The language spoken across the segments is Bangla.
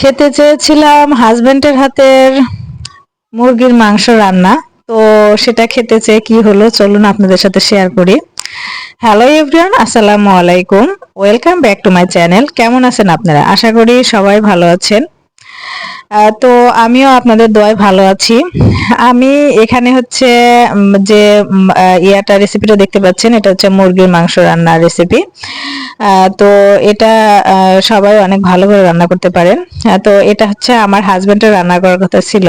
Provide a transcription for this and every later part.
খেতে চেয়েছিলাম হাজবেন্ডের হাতের মুরগির মাংস রান্না। তো সেটা খেতে চেয়ে কি হলো চলুন আপনাদের সাথে শেয়ার করি। হ্যালো এভরিওয়ান আসসালামু আলাইকুম। Welcome back to my channel কেমন আছেন আপনারা? আশা করি সবাই ভালো আছেন। তো আমিও আপনাদের দোয়ায় ভালো আছি। আমি এখানে হচ্ছে যে ইয়াটা রেসিপিটা দেখতে পাচ্ছেন এটা হচ্ছে মুরগির মাংস রান্নার রেসিপি তো এটা সবাই অনেক ভালো করে রান্না করতে পারেন। তো এটা হচ্ছে আমার হাজবেন্ডের রান্না করার কথা ছিল।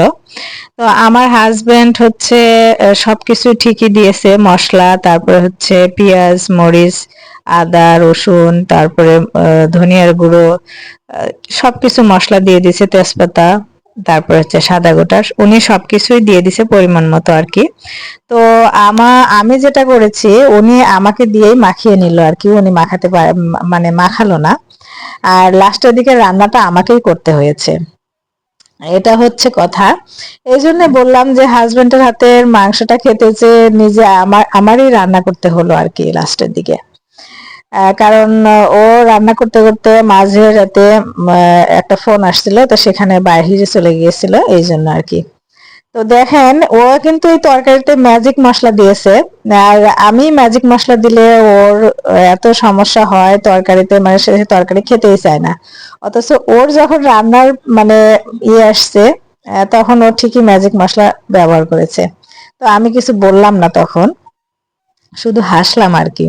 তো আমার হাজবেন্ড হচ্ছে আহ, সবকিছু ঠিকই দিয়েছে মশলা তারপরে হচ্ছে পেঁয়াজ মরিচ আদা রসুন তারপরে ধনিয়ার গুঁড়ো আহ, সবকিছু মশলা দিয়ে দিছে তেজপাতা তারপর হচ্ছে সাদা গোটা। উনি সবকিছুই দিয়ে দিছে পরিমাণ মতো আর কি। তো আমা আমি যেটা করেছি উনি আমাকে দিয়েই মাখিয়ে নিল আর কি। উনি মাখাতে মানে মাখালো না। আর লাস্টের দিকে রান্নাটা আমাকেই করতে হয়েছে। এটা হচ্ছে কথা। এই জন্য বললাম যে হাজবেন্ডের হাতের মাংসটা খেতে চেয়ে নিজে আমার আমারই রান্না করতে হলো আর কি লাস্টের দিকে। কারণ ও রান্না করতে করতে মাঝে রাতে একটা ফোন আসছিল, তো সেখানে বাইরে চলে গিয়েছিল, এই জন্য আর কি। তো দেখেন, ও কিন্তু এই তরকারিতে ম্যাজিক মশলা দিয়েছে, আর আমি ম্যাজিক মশলা দিলে ওর এত সমস্যা হয় তরকারিতে মানে সে তরকারি খেতেই চায় না। অথচ ওর যখন রান্নার মানে ইয়ে আসছে তখন ও ঠিকই ম্যাজিক মশলা ব্যবহার করেছে। তো আমি কিছু বললাম না তখন, শুধু হাসলাম আর কি।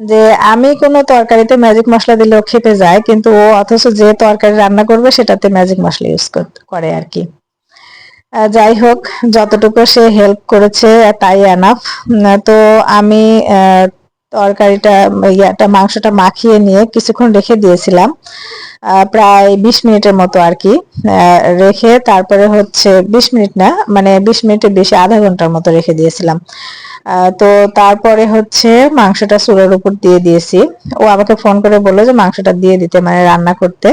যে আমি কোনো তরকারিতে ম্যাজিক মশলা দিলে ও খেপে যায়, কিন্তু ও অথচ যে তরকারি রান্না করবে সেটাতে ম্যাজিক মশলা ইউজ করে আর কি। যাই হোক, যতটুকু সে হেল্প করেছে, তাই এনাফ তো আমি তরকারিটা, ইয়াটা, মাংসটা মাখিয়ে নিয়ে কিছুক্ষণ রেখে দিয়েছিলাম। প্রায় বিশ মিনিটের মতো আর কি। রেখে তারপরে হচ্ছে, বিশ মিনিট না মানে বিশ মিনিটের বেশি, আধা ঘণ্টার মতো রেখে দিয়েছিলাম। তো তারপরে হচ্ছে মাংসটা চুলার উপর দিয়ে দিয়েছি। ও আমাকে ফোন করে বলল যে মাংসটা দিয়ে দিতে মানে রান্না করতে।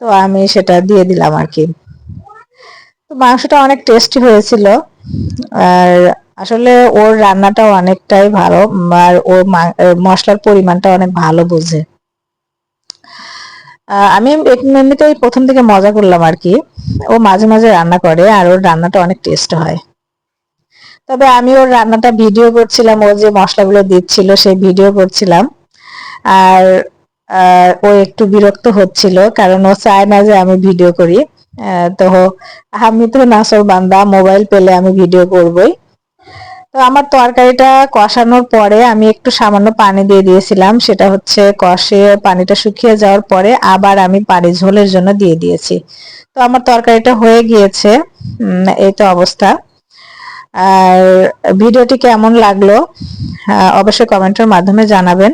তো আমি সেটা দিয়ে দিলাম আর কি। তো মাংসটা অনেক টেস্টি হয়েছিল। আর আসলে ওর রান্নাটা অনেকটাই ভালো, আর ওর মশলার পরিমাণটা অনেক ভালো বোঝে। আমি এমনিতেই প্রথম থেকে মজা করলাম আর কি। ও মাঝে মাঝে রান্না করে, আর ওর রান্নাটা অনেক টেস্ট হয়। তবে আমি ওর রান্নাটা ভিডিও করছিলাম, ও যে মশলাগুলো দিচ্ছিল সেই ভিডিও করছিলাম। আর ও একটু বিরক্ত হচ্ছিল, কারণ ও চায় না যে আমি ভিডিও করি। তো আমি তো নাসর বান্দা মোবাইল পেলে আমি ভিডিও করবই। তো আমার তরকারিটা কষানোর পরে আমি একটু সামান্য পানি দিয়ে দিয়েছিলাম, সেটা হচ্ছে কষে পানিটা শুকিয়ে যাওয়ার পরে আবার আমি পানি ঝোলের জন্য দিয়ে দিয়েছি। তো আমার তরকারিটা হয়ে গিয়েছে এই তো অবস্থা। আর ভিডিওটি কেমন লাগল অবশ্যই কমেন্টের মাধ্যমে জানাবেন।